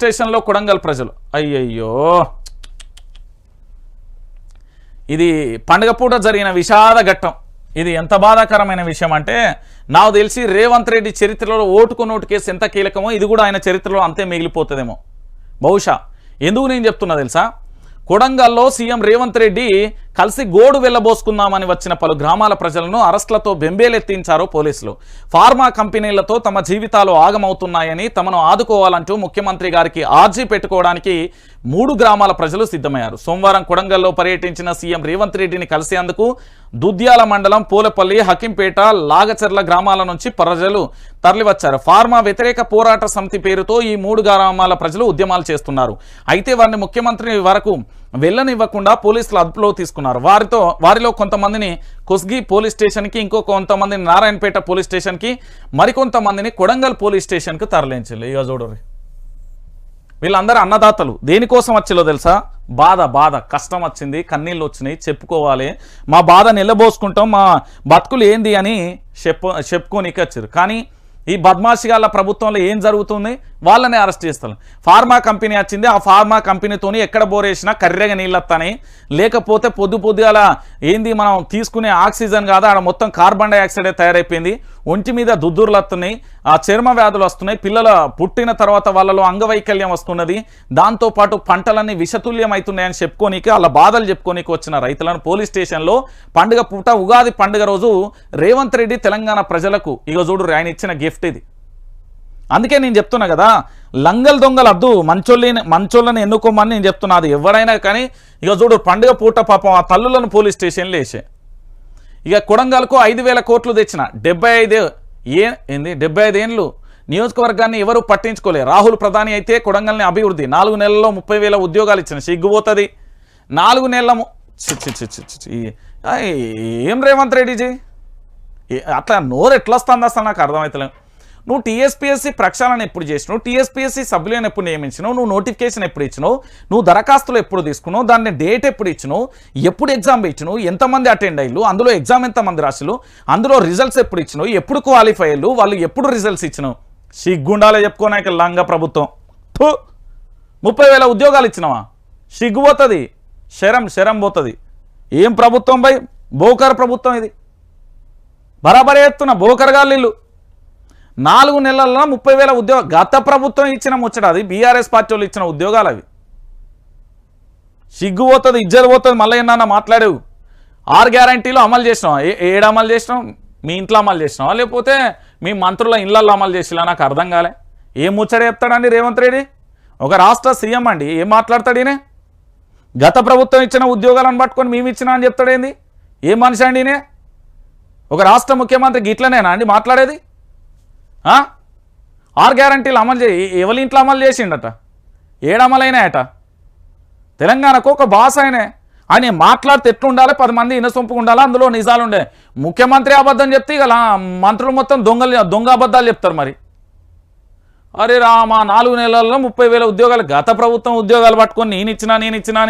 స్టేషన్లో కొడంగల్ ప్రజలు. అయ్యయ్యో. ఇది పండగ పూట జరిగిన విషాద ఘట్టం. ఇది ఎంత బాధాకరమైన విషయం అంటే నాకు తెలిసి రేవంత్ రెడ్డి చరిత్రలో ఓటుకు నోటు కేసు ఎంత కీలకమో ఇది కూడా ఆయన చరిత్రలో అంతే మిగిలిపోతుందేమో. బహుశా. ఎందుకు నేను చెప్తున్నా తెలుసా? కొడంగల్లో సీఎం రేవంత్ రెడ్డి కలిసి గోడు వెళ్ళబోసుకుందామని వచ్చిన పలు గ్రామాల ప్రజలను అరెస్టులతో బెంబేలెత్తించారు పోలీసులు. ఫార్మా కంపెనీలతో తమ జీవితాలు ఆగమవుతున్నాయని తమను ఆదుకోవాలంటూ ముఖ్యమంత్రి గారికి ఆర్జీ పెట్టుకోవడానికి మూడు గ్రామాల ప్రజలు సిద్ధమయ్యారు. సోమవారం కొడంగల్లో పర్యటించిన సీఎం రేవంత్ రెడ్డిని కలిసేందుకు దుద్యాల మండలం పూలపల్లి హకింపేట లాగచెర్ల గ్రామాల నుంచి ప్రజలు తరలివచ్చారు. ఫార్మా వ్యతిరేక పోరాట సమితి పేరుతో ఈ మూడు గ్రామాల ప్రజలు ఉద్యమాలు చేస్తున్నారు. అయితే వారిని ముఖ్యమంత్రి వరకు వెళ్ళనివ్వకుండా పోలీసులు అదుపులో తీసుకున్నారు. వారితో వారిలో కొంతమందిని కుస్గి పోలీస్ స్టేషన్కి ఇంకో కొంతమందిని నారాయణపేట పోలీస్ స్టేషన్కి మరికొంతమందిని కొడంగల్ పోలీస్ స్టేషన్కి తరలించారు ఇక చూడరు వీళ్ళందరూ అన్నదాతలు. దేనికోసం వచ్చిలో తెలుసా? బాధ బాధ కష్టం వచ్చింది కన్నీళ్ళు వచ్చినాయి చెప్పుకోవాలి. మా బాధ నిలబోసుకుంటాం మా బతుకులు ఏంది అని చెప్పు చెప్పుకోనికి వచ్చారు. కానీ ఈ బద్మాషిగాళ్ళ ప్రభుత్వంలో ఏం జరుగుతుంది? వాళ్ళని అరెస్ట్ చేస్తారు. ఫార్మా కంపెనీ వచ్చింది ఆ ఫార్మా కంపెనీతోని ఎక్కడ బోరేసినా కర్రెగా నీళ్ళొస్తాయి లేకపోతే పొద్దు పొద్దుగాల ఏంది మనం తీసుకునే ఆక్సిజన్ కాదు? ఆడ మొత్తం కార్బన్ డైఆక్సైడే తయారైపోయింది. ఒంటి మీద దుద్దుర్లు వస్తున్నాయి ఆ చర్మ వ్యాధులు వస్తున్నాయి పిల్లల పుట్టిన తర్వాత వాళ్ళలో అంగవైకల్యం వస్తున్నది. దాంతోపాటు పంటలన్నీ విషతుల్యం అవుతున్నాయని చెప్పుకోనీకి వాళ్ళ బాధలు చెప్పుకోనీకి వచ్చిన రైతులను పోలీస్ స్టేషన్లో పండుగ పూట ఉగాది పండుగ రోజు రేవంత్ రెడ్డి తెలంగాణ ప్రజలకు ఇక చూడు ఆయన ఇచ్చిన గిఫ్ట్ ఇది. అందుకే నేను చెప్తున్నా కదా లంగల్ దొంగలు అద్దు మంచోళ్ళని మంచోళ్ళని ఎన్నుకోమని నేను చెప్తున్నా అది ఎవరైనా కానీ ఇక చూడు పండుగ పూట పాపం ఆ తల్లులను పోలీస్ స్టేషన్లో వేసే. ఇక కొడంగల్కు ఐదు వేల కోట్లు తెచ్చిన డెబ్బై ఐదు ఏ ఏంది? డెబ్బై ఐదు ఏండ్లు? నియోజకవర్గాన్ని ఎవరు పట్టించుకోలే. రాహుల్ ప్రధాని అయితే కొడంగల్ని అభివృద్ధి. నాలుగు నెలల్లో ముప్పై వేల ఉద్యోగాలు ఇచ్చిన సిగ్గుపోతుంది నాలుగు నెలల చి చి చి చి చి ఏం రేవంత్ రెడ్డిజీ? ఏ- అట్లా నోరు ఎట్లా వస్తుంది అసలు నాకు అర్థమవుతలేదు నువ్వు టీఎస్పీఎస్సీ ప్రక్షాళన ఎప్పుడు చేసినావు? టీఎస్పీఎస్సీ సభ్యులను ఎప్పుడు నియమించినావు? నువ్వు నోటిఫికేషన్ ఎప్పుడు ఇచ్చినావు? నువ్వు దరఖాస్తులు ఎప్పుడు తీసుకున్నావు? దాన్ని డేట్ ఎప్పుడు ఇచ్చినావు? ఎప్పుడు ఎగ్జామ్ ఇచ్చినావు? ఎంతమంది అటెండ్ అయ్యారు అందులో ఎగ్జామ్ ఎంతమంది రాసిలు అందులో రిజల్ట్స్ ఎప్పుడు ఇచ్చినావు? ఎప్పుడు క్వాలిఫై అయ్యారు వాళ్ళు ఎప్పుడు రిజల్ట్స్ ఇచ్చినావు? సిగ్గుండాలే చెప్పుకోనాక లంగ ప్రభుత్వం. థు. ముప్పై వేల ఉద్యోగాలు ఇచ్చినావా? సిగ్గుపోతుంది శరం శరం పోతుంది. ఏం ప్రభుత్వం బై? బోకర్ ప్రభుత్వం ఇది. బరాబరే ఎత్తున బోకర్గాళ్ళు ఇల్లు నాలుగు నెలల్లో ముప్పై వేల ఉద్యోగ గత ప్రభుత్వం ఇచ్చిన ముచ్చట అది బీఆర్ఎస్ పార్టీ వాళ్ళు ఇచ్చిన ఉద్యోగాలు అవి. సిగ్గు పోతుంది ఇజ్జలు పోతుంది మళ్ళీ ఏమన్నా మాట్లాడేవు? ఆరు గ్యారంటీలు అమలు చేసినాం ఏ ఏడు అమలు చేసినాం మీ ఇంట్లో అమలు చేసినావా? లేకపోతే మీ మంత్రుల ఇళ్ళలో అమలు చేసినా నాకు అర్థం కాలే. ఏం ముచ్చట చెప్తాడండి రేవంత్ రెడ్డి? ఒక రాష్ట్ర సీఎం అండి ఏం మాట్లాడతాడు ఈయన? గత ప్రభుత్వం ఇచ్చిన ఉద్యోగాలను పట్టుకొని మేము ఇచ్చినా అని చెప్తాడేంది? ఏం మనిషి అండి ఈయన? ఒక రాష్ట్ర ముఖ్యమంత్రి గిట్లనేనా అండి మాట్లాడేది? ఆర్ గ్యారంటీలు అమలు చేయి ఎవరి ఇంట్లో అమలు చేసిండట? ఏడమలైనాయట? తెలంగాణకు ఒక బాస్ ఆయనే. ఆయన మాట్లాడితే ఎట్లుండాలి? పది మంది ఇనసొంపుగా ఉండాలి? అందులో నిజాలు ఉండే. ముఖ్యమంత్రి అబద్ధం చెప్తే ఇక మంత్రులు మొత్తం దొంగలు దొంగ అబద్ధాలు చెప్తారు మరి. అరే రా మా నాలుగు నెలల్లో ముప్పై వేల ఉద్యోగాలు గత ప్రభుత్వం ఉద్యోగాలు పట్టుకొని నేను ఇచ్చినా నేను ఇచ్చినా అని